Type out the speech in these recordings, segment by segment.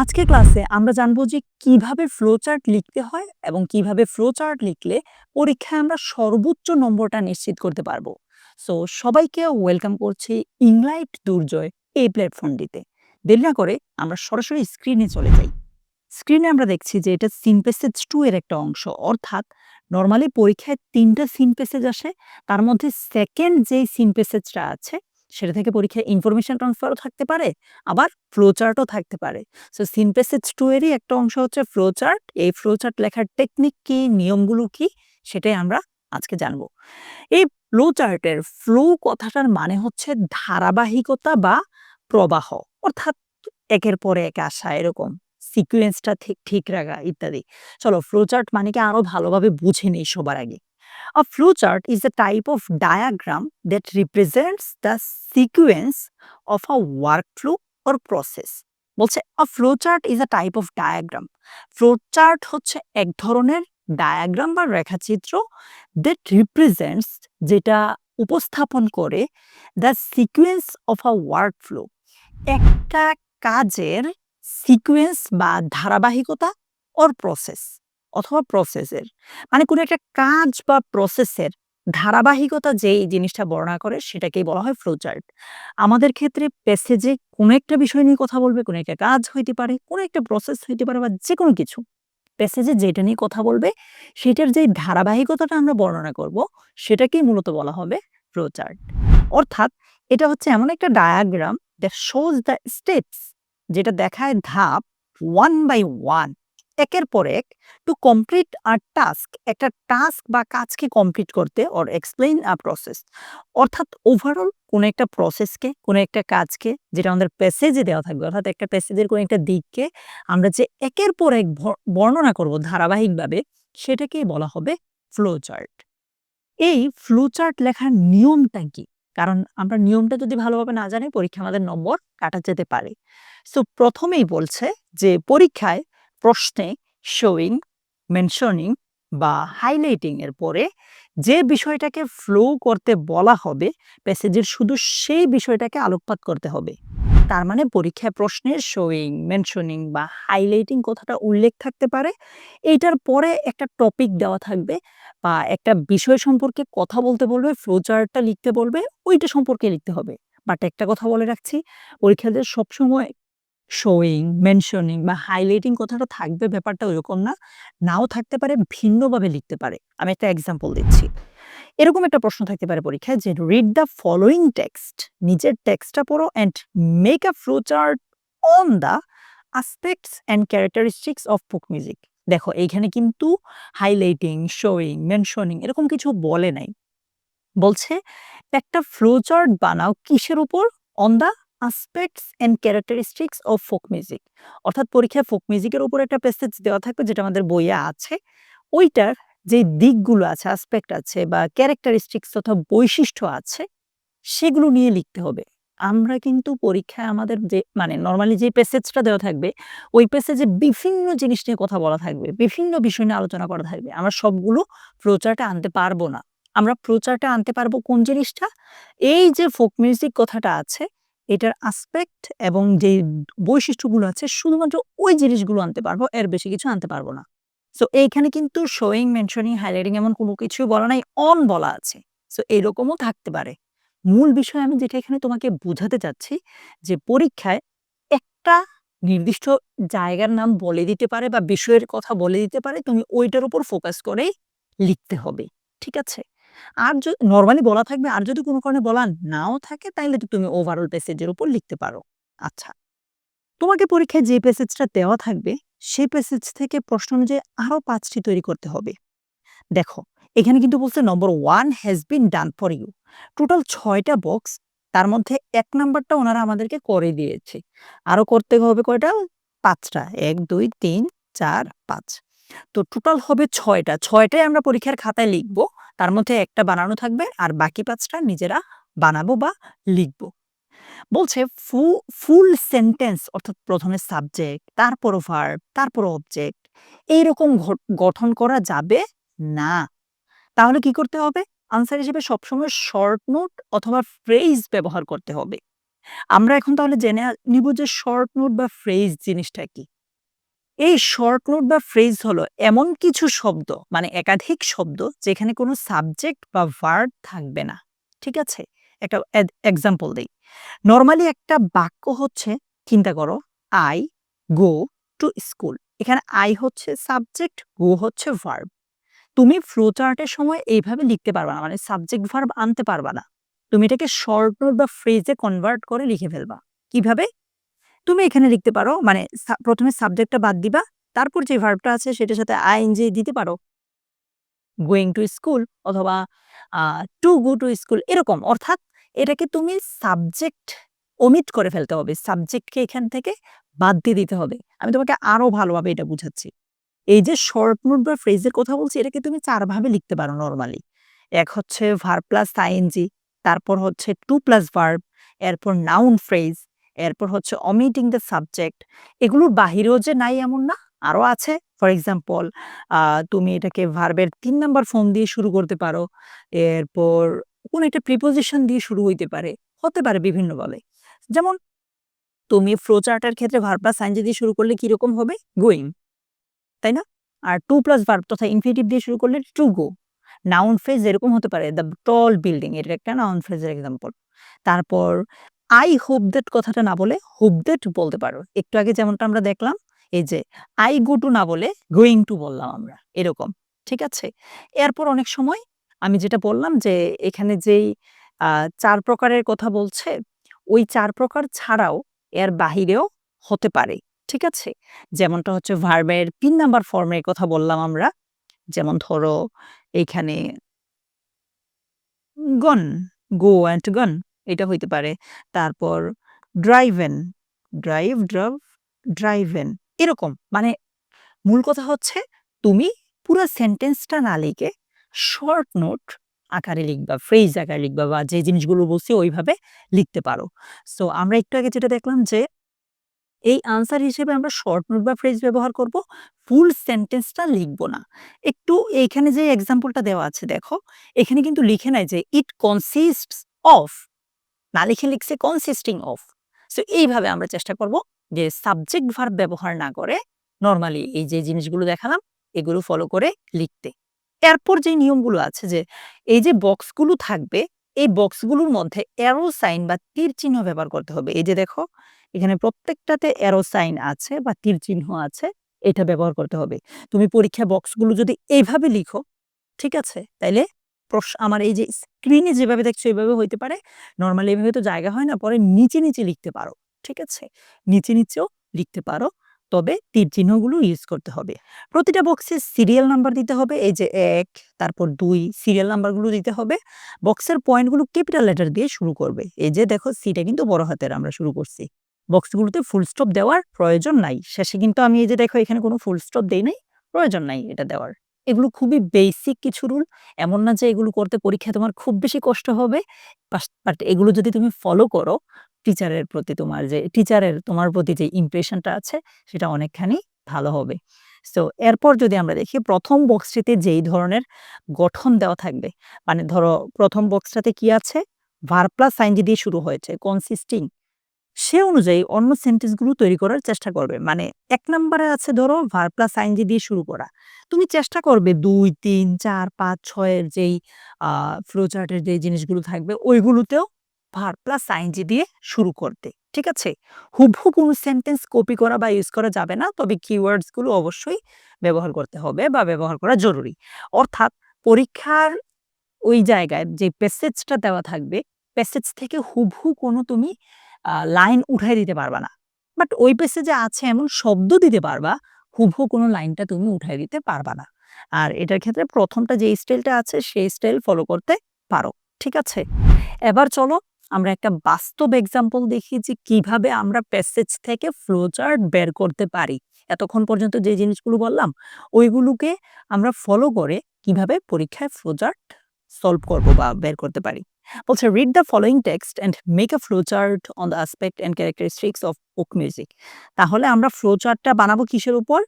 আজকের ক্লাসে আমরা জানব যে কীভাবে ফ্লোচার্ট লিখতে হয় এবং কীভাবে ফ্লোচার্ট লিখলে পরীক্ষায় আমরা সর্বোচ্চ নম্বরটা নিশ্চিত করতে পারব। সো সবাইকে ওয়েলকাম করছি ইংলাইট দুর্জয় এই প্ল্যাটফর্মটিতে দেরি না করে আমরা সরাসরি স্ক্রিনে চলে যাই। স্ক্রিনে আমরা দেখছি যে এটা সিন টু এর একটা অংশ। অর্থাৎ নর্মালি পরীক্ষায় তিনটা সিন আসে, তার মধ্যে সেকেন্ড যেই সিন প্যাসেজটা আছে সেটা থেকে পরীক্ষায় ইনফরমেশন ট্রান্সফারও থাকতে পারে, আবার ফ্লোচার্টও থাকতে পারে। সো সিন প্যাসেজ টু এরই একটা অংশ হচ্ছে ফ্লোচার্ট এই ফ্লোচার্ট লেখার টেকনিক কি, নিয়মগুলো কি, সেটাই আমরা আজকে জানব। এই ফ্লোচার্টের ফ্লো কথাটার মানে হচ্ছে ধারাবাহিকতা বা প্রবাহ, অর্থাৎ একের পরে এক আসা, এরকম সিকুয়েন্সটা ঠিক ঠিক রাখা ইত্যাদি। চলো ফ্লোচার্ট মানে কি আরও ভালোভাবে বুঝে নেই সবার আগে। A flowchart is a type of diagram that represents the sequence of a workflow or process. বলছে a flowchart is a type of diagram. flowchart হচ্ছে এক ধরনের ডায়াগ্রাম বা রেখাচিত্র that represents যেটা উপস্থাপন করে the sequence of a workflow একটা কাজের সিকুয়েন্স বা ধারাবাহিকতা ওর প্রসেস অথবা প্রসেসের মানে কোনো একটা কাজ বা প্রসেসের ধারাবাহিকতা যেই জিনিসটা বর্ণনা করে সেটাকেই বলা হয় ফ্লোচার্ট আমাদের ক্ষেত্রে প্যাসেজে কোনো একটা বিষয় নিয়ে কথা বলবে, কোনো একটা কাজ হইতে পারে, কোনো একটা প্রসেস হইতে পারে বা যে কোনো কিছু প্যাসেজে যেটা নিয়ে কথা বলবে, সেটার যে ধারাবাহিকতাটা আমরা বর্ণনা করব, সেটাকেই মূলত বলা হবে ফ্লোচার্ট অর্থাৎ এটা হচ্ছে এমন একটা diagram that shows the steps যেটা দেখায় ধাপ ওয়ান বাই ওয়ান একের পর এক টু কমপ্লিট আর টাস্ক একটা টাস্ক বা কাজকে কমপ্লিট করতে অর এক্সপ্লেইন আ প্রসেস অর্থাৎ ওভারঅল কোনো একটা প্রসেসকে কোনো একটা কাজকে যেটা আমাদের প্যাসেজে দেওয়া থাকবে, অর্থাৎ একটা প্যাসেজের কোনো একটা দিককে আমরা যে একের পর এক বর্ণনা করব ধারাবাহিকভাবে, সেটাকেই বলা হবে ফ্লো চার্ট এই ফ্লো চার্ট লেখার নিয়মটা কি? কারণ আমরা নিয়মটা যদি ভালোভাবে না জানি, পরীক্ষা আমাদের নম্বর কাটা যেতে পারে। সো প্রথমেই বলছে যে পরীক্ষায় প্রশ্নে শোয়িং মেনশনিং বা হাইলাইটিং এর পরে যে বিষয়টাকে ফ্লো করতে বলা হবে প্যাসেজের শুধু সেই বিষয়টাকে আলোকপাত করতে হবে। তার মানে পরীক্ষায় প্রশ্নের শোয়িং মেনশনিং বা হাইলাইটিং কথাটা উল্লেখ থাকতে পারে। এইটার পরে একটা টপিক দেওয়া থাকবে বা একটা বিষয় সম্পর্কে কথা বলতে বলবে ফ্লোচার্টটা লিখতে বলবে, ওইটা সম্পর্কে লিখতে হবে। বাট একটা কথা বলে রাখছি, পরীক্ষাদের সবসময় শোয়িং মেনশনিং বা হাইলাইটিং কথাটা থাকবে ব্যাপারটা ওইরকম না। নাও থাকতে পারে, ভিন্নভাবে লিখতে পারে। আমি একটা এক্সাম্পল দিচ্ছি। এরকম একটা প্রশ্ন থাকতে পারে পরীক্ষায় যে রিড দ্য ফলোয়িং টেক্সট নিজের টেক্সটটা পড়ো and make a flow chart on the aspects and characteristics of folk music দেখো, এইখানে কিন্তু হাইলাইটিং শোয়িং মেনশনিং এরকম কিছু বলে নাই। বলছে, একটা ফ্লো চার্ট বানাও কিসের উপর? On the aspects and characteristics of folk music অর্থাৎ পরীক্ষায় ফোক মিউজিকের উপর একটা প্যাসেজ দেওয়া থাকবে, যেটা আমাদের বইয়ে আছে। ওইটার যে দিকগুলো আছে আসপেক্ট আছে বা ক্যারেক্টারিস্টিক্স তথা বৈশিষ্ট্য আছে, সেগুলো নিয়ে লিখতে হবে। আমরা কিন্তু পরীক্ষায় আমাদের যে মানে নর্মালি যে প্যাসেজটা দেওয়া থাকবে, ওই প্যাসেজে বিভিন্ন জিনিস নিয়ে কথা বলা থাকবে, বিভিন্ন বিষয় নিয়ে আলোচনা করা থাকবে। আমরা সবগুলো প্রচারটা আনতে পারব না। আমরা প্রচারটা আনতে পারব কোন জিনিসটা? এই যে ফোক মিউজিক কথাটা আছে এটার আসপেক্ট এবং যে বৈশিষ্ট্যগুলো আছে, শুধুমাত্র ওই জিনিসগুলো আনতে পারব, এর বেশি কিছু আনতে পারব না। সো এইখানে কিন্তু শোয়িং মেনশনিং হাইলাইটিং এমন কোনো কিছু বলা নাই অন বলা আছে। সো এরকমও থাকতে পারে। মূল বিষয় আমি যেটা এখানে তোমাকে বোঝাতে চাচ্ছি, যে পরীক্ষায় একটা নির্দিষ্ট জায়গার নাম বলে দিতে পারে বা বিষয়ের কথা বলে দিতে পারে, তুমি ওইটার উপর ফোকাস করেই লিখতে হবে, ঠিক আছে? আর যদি নর্মালি বলা থাকবে, আর যদি কোনো কারণে বলা নাও থাকে তাহলে তুমি ওভারঅল প্যাসেজের উপর লিখতে পারো। আচ্ছা। তোমাকে পরীক্ষায় যে প্যাসেজটা দেওয়া থাকবে, সেই প্যাসেজ থেকে প্রশ্ন অনুযায়ী আরও পাঁচটি তৈরি করতে হবে। দেখো, এখানে কিন্তু বলছে number one has been done for you total ছয়টা বক্স তার মধ্যে এক নাম্বারটা ওনারা আমাদেরকে করে দিয়েছে। আরও করতে হবে কয়টা? পাঁচটা। এক, দুই, তিন, চার, পাঁচ। তো টোটাল হবে ছয়টা। ছয়টাই আমরা পরীক্ষার খাতায় লিখব। তার মধ্যে একটা বানানো থাকবে আর বাকি পাঁচটা নিজেরা বানাবো বা লিখব। বলছে ফু, ফুল সেন্টেন্স অর্থাৎ প্রথমে সাবজেক্ট তারপর ভার্ব তারপর অবজেক্ট, এইরকম গঠন করা যাবে না। তাহলে কি করতে হবে? আনসার হিসেবে সবসময় শর্ট নোট অথবা ফ্রেজ ব্যবহার করতে হবে। আমরা এখন তাহলে জেনে নিব যে শর্ট নোট বা ফ্রেজ জিনিসটা কি? এই শর্ট নোট বা ফ্রেজ হলো এমন কিছু শব্দ মানে একাধিক শব্দ যেখানে কোনো সাবজেক্ট বা ভার্ব থাকবে না। ঠিক আছে? একটা এক্সাম্পল দেই। নরমালি একটা বাক্য হচ্ছে চিন্তা করো আই গো টু স্কুল এখানে আই হচ্ছে সাবজেক্ট, গো হচ্ছে ভার্ব। তুমি ফ্লো চার্টের সময় এইভাবে লিখতে পারবা না। মানে সাবজেক্ট ভার্ব আনতে পারবা না। তুমি এটাকে শর্ট নোট বা ফ্রেজে কনভার্ট করে লিখে ফেলবা। কীভাবে? তুমি এখানে লিখতে পারো মানে প্রথমে সাবজেক্টটা বাদ দিবা। তারপর যে ভার্বটা আছে সেটার সাথে আইএনজি দিতে পারো। গোয়িং টু স্কুল অথবা টু গো টু স্কুল এরকম। অর্থাৎ এটাকে তুমি সাবজেক্ট ওমিট করে ফেলতে হবে। সাবজেক্টকে এখান থেকে বাদ দিয়ে দিতে হবে। আমি তোমাকে আরও ভালোভাবে এটা বুঝাচ্ছি। এই যে শর্ট নোট বা ফ্রেজের কথা বলছি এটাকে তুমি চারভাবে লিখতে পারো নরমালি। এক হচ্ছে ভার্ব প্লাস আইএনজি, তারপর হচ্ছে টু প্লাস ভার্ব, এরপর নাউন ফ্রেজ, এরপর হচ্ছে অমিটিং দ্য সাবজেক্ট। এগুলোর বাহিরেও যে নাই এমন না, আরও আছে। ফর এক্সাম্পল তুমি এটাকে ভার্বের তিন নাম্বার ফর্ম দিয়ে শুরু করতে পারো। এরপর কোনো একটা প্রিপোজিশন দিয়ে শুরু হইতে পারে। হতে পারে বিভিন্নভাবে। যেমন তুমি ফ্লো চার্টের ক্ষেত্রে ভার্ব প্লাস আইএনজি দিয়ে শুরু করলে কীরকম হবে? গোয়িং। তাই না? আর টু প্লাস ভার্ব তথা ইনফিনিটিভ দিয়ে শুরু করলে টু গো। নাউন ফ্রেজ এরকম হতে পারে দ্য টল বিল্ডিং এটা একটা নাউন ফ্রেজের এক্সাম্পল। তারপর আই হোপ দ্যাট কথাটা না বলে হোপ দ্যাট বলতে পারো। একটু আগে যেমনটা আমরা দেখলাম এই যে আই গো টু না বলে গোয়িং টু বললাম আমরা। এরকম। ঠিক আছে? এরপর অনেক সময় আমি যেটা বললাম যে এখানে যেই ৪ প্রকারের কথা বলছে, ওই চার প্রকার ছাড়াও এর বাহিরেও হতে পারে। ঠিক আছে? যেমনটা হচ্ছে ভার্বের ৩ নাম্বার ফর্মের কথা বললাম আমরা। যেমন ধরো এইখানে গন, গো অ্যান্ড গন এটা হইতে পারে। তারপর ড্রাইভেন, ড্রাইভ, ড্রাভ, ড্রাইভেন এরকম। মানে মূল কথা হচ্ছে তুমি পুরো সেন্টেন্সটা না লিখে শর্ট নোট আকারে লিখবা, ফ্রেজ আকারে লিখবা বা যে জিনিসগুলো বলছি ওইভাবে লিখতে পারো। সো আমরা একটু আগে যেটা দেখলাম যে এই আনসার হিসেবে আমরা শর্ট নোট বা ফ্রেজ ব্যবহার করব। ফুল সেন্টেন্সটা লিখব না। একটু এইখানে যে এক্সাম্পলটা দেওয়া আছে দেখো, এখানে কিন্তু লিখে নাই যে ইট কনসিস্টস অফ না লিখে লিখছে কনসিস্টিং অফ। সো এইভাবে আমরা চেষ্টা করব যে সাবজেক্ট ভার্ব ব্যবহার না করে নরমালি এই যে জিনিসগুলো দেখালাম এগুলো ফলো করে লিখতে। এরপর যে নিয়মগুলো আছে যে এই যে বক্সগুলো থাকবে, এই বক্সগুলোর মধ্যে অ্যারো সাইন বা তীর চিহ্ন ব্যবহার করতে হবে। এই যে দেখো এখানে প্রত্যেকটাতে অ্যারো সাইন আছে বা তীর চিহ্ন আছে, এটা ব্যবহার করতে হবে। তুমি পরীক্ষা বক্সগুলো যদি এইভাবে লিখো, ঠিক আছে? তাইলে আমার এই যে স্ক্রিনে যেভাবে দেখছ এভাবে হইতে পারে। নর্মালি এভাবে তো জায়গা হয় না। পরে নিচে, নিচে লিখতে পারো। ঠিক আছে? নিচে, নিচেও লিখতে পারো। তবে তীর চিহ্নগুলো ইউজ করতে হবে। প্রতিটা বক্সে সিরিয়াল নাম্বার দিতে হবে। এই যে এক তারপর দুই সিরিয়াল নাম্বারগুলো দিতে হবে। বক্সের পয়েন্টগুলো ক্যাপিটাল লেটার দিয়ে শুরু করবে। এই যে দেখো সিটা কিন্তু বড় হাতের আমরা শুরু করছি। বক্সগুলোতে ফুল স্টপ দেওয়ার প্রয়োজন নাই। শেষে কিন্তু আমি এই যে দেখো এখানে কোনো ফুল স্টপ দেই নাই। প্রয়োজন নাই এটা দেওয়ার। এগুলো খুবই বেসিক কিছু রুল। এমন না যে এগুলো করতে পরীক্ষায় তোমার খুব বেশি কষ্ট হবে। বাট এগুলো যদি তুমি ফলো করো টিচারের প্রতি তোমার যে টিচারের তোমার প্রতি যে ইমপ্রেশনটা আছে সেটা অনেকখানি ভালো হবে। সো এরপর যদি আমরা দেখি প্রথম বক্সটিতে যেই ধরনের গঠন দেওয়া থাকবে, মানে ধরো প্রথম বক্সটাতে কি আছে? ভার্ব প্লাস আইএনজি দিয়ে শুরু হয়েছে কনসিস্টিং। সে অনুযায়ী অন্য সেন্টেন্সগুলো তৈরি করার চেষ্টা করবে। মানে এক নাম্বারে আছে ধরো ভার প্লাস আইএনজি দিয়ে শুরু করা। তুমি চেষ্টা করবে ২, ৩, ৪, ৫, ৬ এর যেই আ ফ্লো চার্টের যেই জিনিসগুলো থাকবে ওইগুলোতেও ভার্ব প্লাস আইএনজি দিয়ে শুরু করতে। ঠিক আছে? হুবহু কোনো সেন্টেন্স কপি করা বা ইউজ করা যাবে না। তবে কিওয়ার্ডসগুলো অবশ্যই ব্যবহার করতে হবে বা ব্যবহার করা জরুরি। অর্থাৎ পরীক্ষার ওই জায়গায় যে প্যাসেজটা দেওয়া থাকবে, প্যাসেজ থেকে হুবহু কোনো তুমি লাইন উঠাই দিতে পারবা না। বাট ওই পেসে যে আছে এমন শব্দ দিতে পারবা, হুবহু কোনো লাইনটা তুমি উঠাই দিতে পারবা না। আর এটার ক্ষেত্রে ১ম টা যে স্টাইলটা আছে সেই স্টাইল ফলো করতে পারো। ঠিক আছে? এবার চলো আমরা একটা বাস্তব এক্সাম্পল দেখি যে কীভাবে আমরা প্যাসেজ থেকে ফ্লো চার্ট বের করতে পারি। এতক্ষণ পর্যন্ত যে জিনিসগুলো বললাম, ওইগুলোকে আমরা ফলো করে কীভাবে পরীক্ষায় ফ্লো চার্ট সলভ করব বা বের করতে পারি। বলছে read the following text and make a flow chart on the aspect and characteristics of folk music. তাহলে আমরা ফ্লো চার্টটা বানাবো কিসের উপর?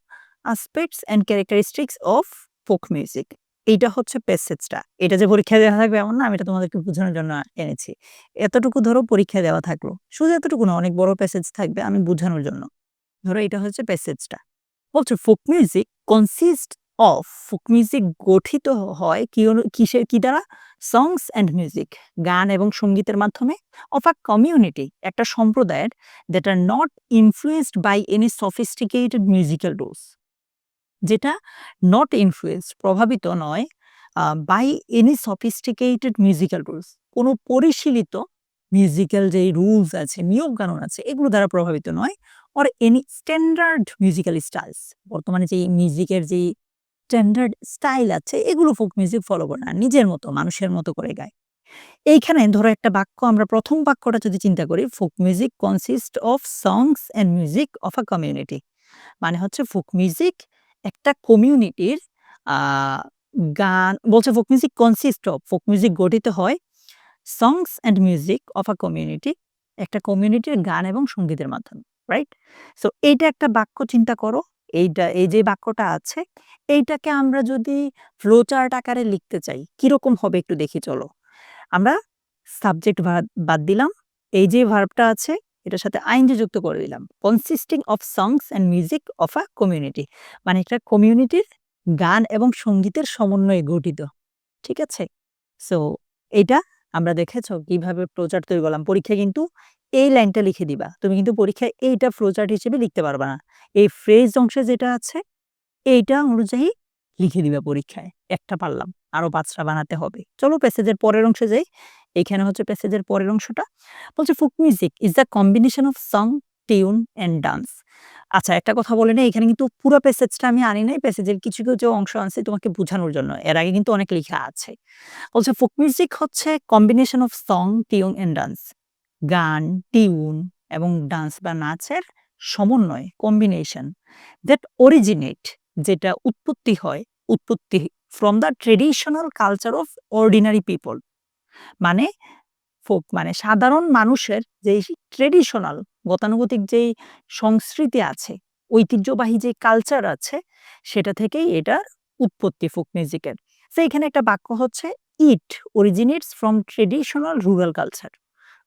Aspects and characteristics of folk music. এইটা হচ্ছে প্যাসেজটা এটা যে পরীক্ষায় দেওয়া থাকবে এমন না, আমি এটা তোমাদেরকে বোঝানোর জন্য এনেছি এতটুকু ধরো পরীক্ষায় দেওয়া থাকল শুধু এতটুকু না, অনেক বড় প্যাসেজ থাকবে আমি বোঝানোর জন্য ধরো এটা হচ্ছে প্যাসেজটা বলছে folk music consist of folk music গঠিত হয় কি কিসের কি দ্বারা সংস অ্যান্ড মিউজিক গান এবং সঙ্গীতের মাধ্যমে অফ আ কমিউনিটি একটা সম্প্রদায়ের that are not influenced by any sophisticated musical rules যেটা নট ইনফ্লুয়েসড প্রভাবিত নয় by any sophisticated musical rules কোনো পরিশীলিত মিউজিক্যাল যে রুলস আছে নিয়ম কানুন আছে, এগুলো দ্বারা প্রভাবিত নয় or any standard musical styles বর্তমানে যে মিউজিকের যে স্ট্যান্ডার্ড স্টাইল আছে, এগুলো ফোক মিউজিক ফলো করে না, নিজের মতো, মানুষের মতো করে গায়। এইখানে ধরো একটা বাক্য, আমরা প্রথম বাক্যটা যদি চিন্তা করি folk music consist of songs and music of a community মানে হচ্ছে ফোক মিউজিক একটা কমিউনিটির গান, বলছে folk music consist of folk music গঠিত হয় songs and music of a community একটা কমিউনিটির গান এবং সঙ্গীতের মাধ্যমে রাইট সো এইটা একটা বাক্য চিন্তা করো। এইটা এই যে বাক্যটা আছে, এইটাকে আমরা যদি ফ্লোচার্ট আকারে লিখতে চাই, কীরকম হবে একটু দেখি, চলো। আমরা সাবজেক্ট বাদ দিলাম, এই যে ভার্বটা আছে, এটার সাথে আইনজি যুক্ত করে দিলাম consisting of songs and music of a community মানে একটা কমিউনিটির গান এবং সঙ্গীতের সমন্বয়ে গঠিত, ঠিক আছে? সো এটা আমরা দেখেছ, কীভাবে প্রচার তৈরি করলাম, পরীক্ষায় কিন্তু এই লাইনটা লিখে দিবা। তুমি কিন্তু পরীক্ষায় এইটা ফ্লোচার্ট হিসেবে লিখতে পারবে না। এই ফ্রেজ অংশে যেটা আছে, এইটা অনুযায়ী লিখে দিবা পরীক্ষায়। একটা পারলাম, আরও পাঁচটা বানাতে হবে। চলো প্যাসেজের পরের অংশে যাই। এখানে হচ্ছে প্যাসেজের পরের অংশটা। বলছে folk music is the combination of song tune and dance আচ্ছা একটা কথা বলে নেই, এখানে কিন্তু পুরো প্যাসেজটা আমি আনি নাই। প্যাসেজের কিছু কিছু অংশ আনছি তোমাকে বোঝানোর জন্য, এর আগে কিন্তু অনেক লেখা আছে। বলছে ফোক মিউজিক হচ্ছে combination of song tune and dance গান, টিউন এবং ডান্স বা নাচের সমন্বয় কম্বিনেশন দ্যাট অরিজিনেট যেটা উৎপত্তি হয়, উৎপত্তি from the traditional culture of ordinary people মানে ফোক মানে সাধারণ মানুষের যে ট্রেডিশনাল গতানুগতিক যেই সংস্কৃতি আছে, ঐতিহ্যবাহী যে কালচার আছে, সেটা থেকেই এটার উৎপত্তি ফোক মিউজিকের তো এখানে একটা বাক্য হচ্ছে it originates from traditional rural culture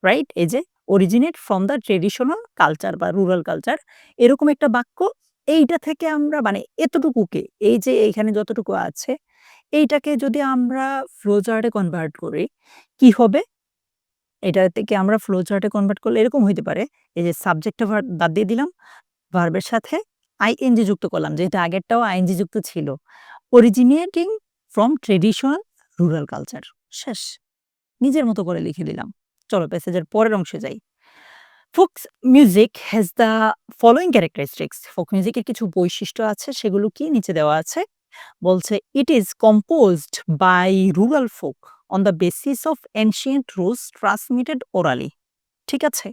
right এই যে originate from the traditional culture বা রুরাল কালচার এরকম একটা বাক্য। এইটা থেকে আমরা মানে এতটুকুকে, এই যে এইখানে যতটুকু আছে, এইটাকে যদি আমরা ফ্লোচার্টে কনভার্ট করি, কি হবে? এটা থেকে আমরা ফ্লোচার্টে কনভার্ট করলে এরকম হইতে পারে। এই যে সাবজেক্টটা বাদ দিয়ে দিলাম ভার্বের সাথে আইএনজি যুক্ত করলাম যেটা আগেরটাও আইএনজি যুক্ত ছিল। Originating from traditional rural culture শেষ। নিজের মতো করে লিখে দিলাম। চলো প্যাসেজের পরের অংশে যাই। Folk music has the following characteristics folk মিউজিকের কিছু বৈশিষ্ট্য আছে, সেগুলো কি নিচে দেওয়া আছে? বলছে it is composed by rural folk on the basis of ancient rules transmitted orally ঠিক আছে?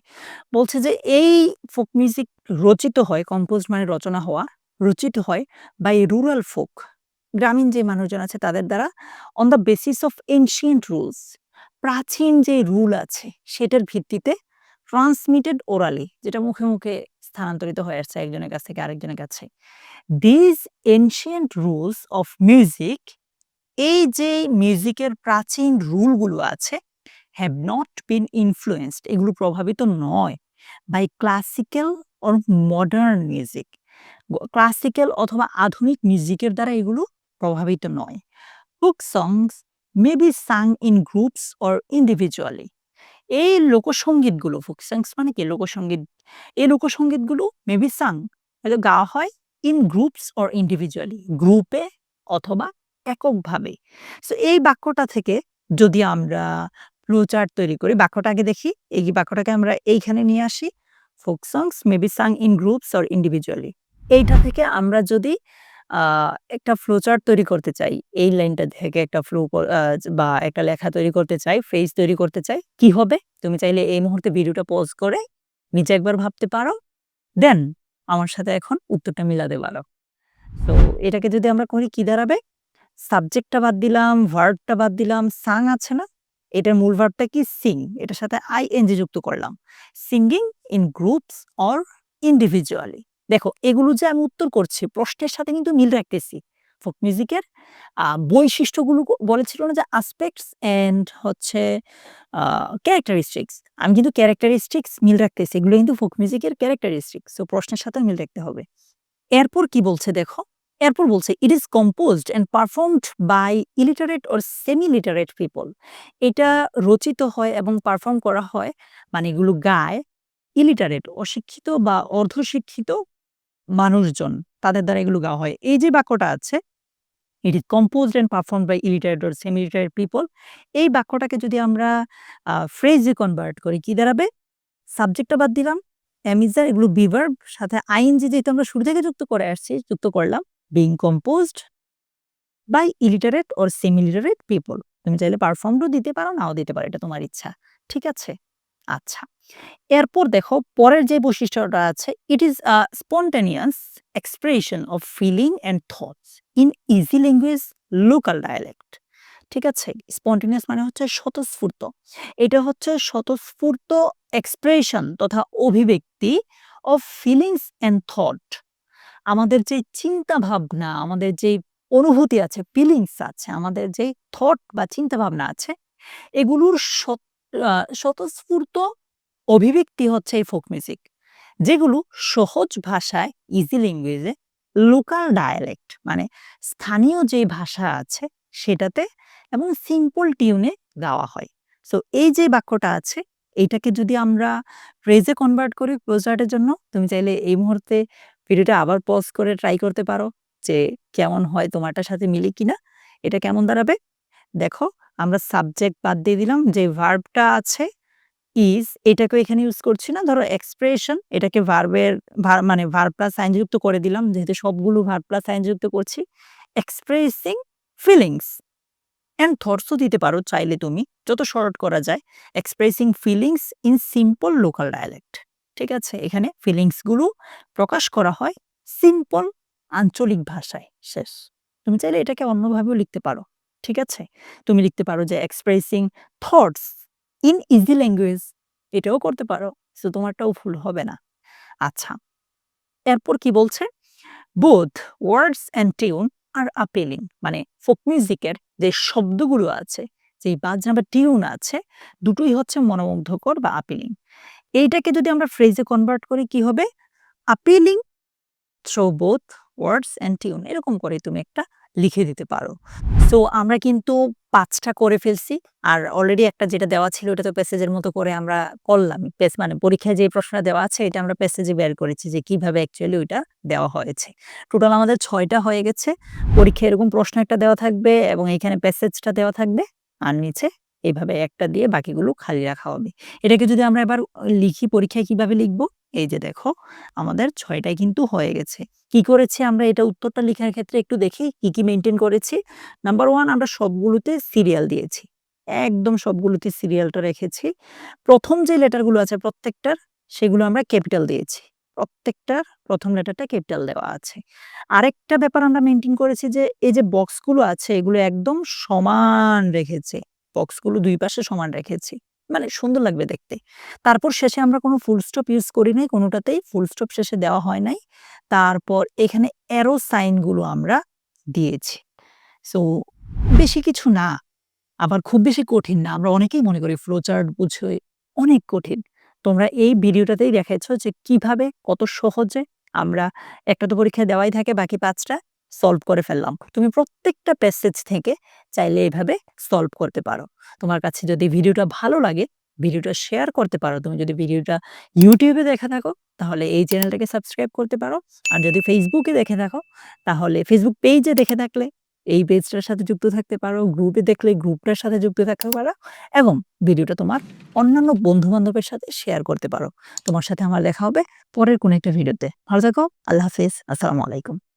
বলছে যে, এই ফোক মিউজিক রচিত হয় কম্পোজ মানে রচনা হওয়া, রচিত হয় বাই রুরাল ফোক গ্রামীণ যে মানুষজন আছে তাদের দ্বারা on the basis of ancient rules প্রাচীন যে রুল আছে, সেটার ভিত্তিতে ট্রান্সমিটেড ওরালি যেটা মুখে মুখে স্থানান্তরিত হয়ে আসছে একজনের কাছ থেকে আরেকজনের কাছে these ancient rules of music এই যে মিউজিকের প্রাচীন রুলগুলো আছে হ্যাভ নট বিন ইনফ্লুয়েসড এগুলো প্রভাবিত নয় by classical or modern music classical অথবা আধুনিক মিউজিকের দ্বারা এগুলো প্রভাবিত নয়। Folk songs may be sung in groups or individually এই লোকসঙ্গীতগুলো ফোক সংস মানে কি? লোকসঙ্গীত এই লোকসঙ্গীতগুলো মে বি সাং হয়তো গাওয়া হয় ইন গ্রুপস অর ইন্ডিভিজুয়ালি গ্রুপে অথবা এককভাবে। সো এই বাক্যটা থেকে যদি আমরা ফ্লোচার্ট তৈরি করি, বাক্যটা আগে দেখি, এই বাক্যটাকে আমরা এইখানে নিয়ে আসি folk songs may be sung in groups or individually এইটা থেকে আমরা যদি একটা ফ্লোচার্ট তৈরি করতে চাই। এই লাইনটা থেকে একটা ফ্লো বা একটা লেখা তৈরি করতে চাই ফ্রেজ তৈরি করতে চাই। কি হবে? তুমি চাইলে এই মুহূর্তে ভিডিওটা পজ করে নিচে একবার ভাবতে পারো। দেন আমার সাথে এখন উত্তরটা মিলাতে পারো। তো এটাকে যদি আমরা করি কি দাঁড়াবে? সাবজেক্টটা বাদ দিলাম ভার্বটা বাদ দিলাম সাং আছে না? এটার মূল ভার্বটা কি? সিং এটার সাথে আই এনজি যুক্ত করলাম। Singing in groups or individually দেখো, এগুলো যে আমি উত্তর করছি, প্রশ্নের সাথে কিন্তু মিল রাখতেছি। ফোক মিউজিকের বৈশিষ্ট্যগুলো বলেছিল না যে আসপেক্টস অ্যান্ড হচ্ছে ক্যারেক্টারিস্টিক্স আমি কিন্তু ক্যারেক্টারিস্টিক্স মিল রাখতেছি, এগুলো কিন্তু ফোক মিউজিকের ক্যারেক্টারিস্টিক্স সো প্রশ্নের সাথে মিল রাখতে হবে। এরপর কি বলছে দেখো? এরপর বলছে it is composed and performed by illiterate or semi literate people এটা রচিত হয় এবং পারফর্ম করা হয় মানে এগুলো গায় ইলিটারেট অশিক্ষিত বা অর্ধশিক্ষিত মানুষজন তাদের দ্বারা এগুলো গাওয়া হয়। এই যে বাক্যটা আছে it is composed and perform by illiterate or semi literate people এই বাক্যটাকে যদি আমরা ফ্রেজে কনভার্ট করি, কি দাঁড়াবে? সাবজেক্টটা বাদ দিলাম অ্যামিজার এগুলো বিভার্ব সাথে আইনজি যেহেতু আমরা শুরু থেকে যুক্ত করে আসছি, যুক্ত করলাম being composed by illiterate or semi literate people তুমি চাইলে পারফর্মও দিতে পারো, নাও দিতে পারো, এটা তোমার ইচ্ছা, ঠিক আছে? আচ্ছা। এরপর দেখো, পরের যে বৈশিষ্ট্যটা আছে it is a spontaneous expression of feeling and thoughts in easy language local dialect ঠিক আছে? স্পন্টেনিয়াস মানে হচ্ছে স্বতঃস্ফূর্ত। এটা হচ্ছে স্বতঃস্ফূর্ত এক্সপ্রেশন তথা অভিব্যক্তি অফ ফিলিংস অ্যান্ড থট আমাদের যে চিন্তা ভাবনা আমাদের যে অনুভূতি আছে ফিলিংস আছে, আমাদের যে থট বা চিন্তা ভাবনা আছে, এগুলোর স্বতঃস্ফূর্ত অভিব্যক্তি হচ্ছে এই ফোক মিউজিক যেগুলো সহজ ভাষায় ইজি ল্যাঙ্গুয়েজে লোকাল ডায়ালেক্ট মানে স্থানীয় যে ভাষা আছে সেটাতে এবং সিম্পল টিউনে গাওয়া হয়। সো এই যে বাক্যটা আছে, এইটাকে যদি আমরা ফ্রেজে কনভার্ট করি ক্লোজার্টের জন্য, তুমি চাইলে এই মুহূর্তে ভিডিওটা আবার পজ করে ট্রাই করতে পারো যে কেমন হয় তোমারটার সাথে মিলে কিনা, এটা কেমন দাঁড়াবে? দেখো আমরা সাবজেক্ট বাদ দিয়ে দিলাম যে ভার্বটা আছে ইজ এটাকে এখানে ইউজ করছি না। ধরো এক্সপ্রেশন এটাকে ভার্বের মানে ভার্ব প্লাস যুক্ত করে দিলাম, যেহেতু সবগুলো ভার্ব প্লাস যুক্ত করছি। এক্সপ্রেসিং ফিলিংস অ্যান্ড থটসও দিতে পারো চাইলে তুমি, যত শর্ট করা যায়। Expressing feelings in simple local dialect ঠিক আছে? এখানে ফিলিংসগুলো প্রকাশ করা হয় সিম্পল আঞ্চলিক ভাষায়, শেষ। তুমি চাইলে এটাকে অন্যভাবেও লিখতে পারো। ঠিক আছে? তুমি লিখতে পারো যে expressing thoughts in easy language এটাও করতে পারো। সো তোমারটাও ভুল হবে না। আচ্ছা এরপর কি বলছে? Both words and tune are appealing মানে ফোক মিউজিকের যে শব্দগুলো আছে যে বাজনা বা টিউন আছে, দুটোই হচ্ছে মনোমুগ্ধকর বা আপিলিং এইটাকে যদি আমরা ফ্রেজে কনভার্ট করি, কি হবে? Appealing through both words and tune এরকম করে তুমি একটা লিখে দিতে পারো। সো আমরা কিন্তু পাঁচটা করে ফেলছি। আর অলরেডি একটা যেটা দেওয়া ছিল, ওটা তো প্যাসেজের মতো করে আমরা করলাম। মানে পরীক্ষায় যে প্রশ্নটা দেওয়া আছে, এটা আমরা প্যাসেজে বের করেছি যে কীভাবে অ্যাকচুয়ালি ওইটা দেওয়া হয়েছে। টোটাল আমাদের ছয়টা হয়ে গেছে। পরীক্ষায় এরকম প্রশ্ন একটা দেওয়া থাকবে এবং এখানে প্যাসেজটা দেওয়া থাকবে। আর নিচে এইভাবে একটা দিয়ে বাকিগুলো খালি রাখা হবে। এটাকে যদি আমরা এবার লিখি, পরীক্ষায় কীভাবে লিখব? এই যে দেখো, আমাদের ছয়টাই কিন্তু হয়ে গেছে। কি করেছি আমরা? এটা উত্তরটা লেখার ক্ষেত্রে একটু দেখি, কি কি মেনটেন করেছি? নাম্বার ওয়ান আমরা সবগুলোতে সিরিয়াল দিয়েছি। একদম সবগুলোতে সিরিয়ালটা রেখেছি। প্রথম যে লেটারগুলো আছে প্রত্যেকটার, সেগুলো আমরা ক্যাপিটাল দিয়েছি। প্রত্যেকটার প্রথম লেটারটা ক্যাপিটাল দেওয়া আছে। আরেকটা ব্যাপার আমরা মেনটেন করেছি যে, এই যে বক্সগুলো আছে, এগুলো একদম সমান রেখেছে। বক্সগুলো দুই পাশে সমান রেখেছি। মানে সুন্দর লাগবে দেখতে। তারপর শেষে আমরা কোনো ফুল স্টপ ইউজ করি নাই, কোনোটাতেই ফুল স্টপ শেষে দেওয়া হয় নাই। তারপর এখানে অ্যারো সাইনগুলো আমরা দিয়েছি। সো বেশি কিছু না, আবার খুব বেশি কঠিন না। আমরা অনেকেই মনে করি ফ্লোচার্ট বুঝে অনেক কঠিন। তোমরা এই ভিডিওটাতেই দেখাচ্ছ যে কীভাবে কত সহজে আমরা একটা তো পরীক্ষা দেওয়াই থাকে বাকি পাঁচটা। সলভ করে ফেললাম। তুমি প্রত্যেকটা প্যাসেজ থেকে চাইলে এভাবে সলভ করতে পারো। তোমার কাছে যদি ভিডিওটা ভালো লাগে ভিডিওটা শেয়ার করতে পারো। তুমি যদি ভিডিওটা ইউটিউবে দেখে থাকো, তাহলে এই চ্যানেলটাকে সাবস্ক্রাইব করতে পারো। আর যদি ফেসবুকে দেখে থাকো, তাহলে ফেসবুক পেজে দেখে থাকলে এই পেজটার সাথে যুক্ত থাকতে পারো গ্রুপে দেখলে গ্রুপটার সাথে যুক্ত থাকতে পারো এবং ভিডিওটা তোমার অন্যান্য বন্ধু বান্ধবের সাথে শেয়ার করতে পারো। তোমার সাথে আমার দেখা হবে পরের কোনো একটা ভিডিওতে ভালো থাকো, আল্লাহ হাফিজ, আসসালামু আলাইকুম।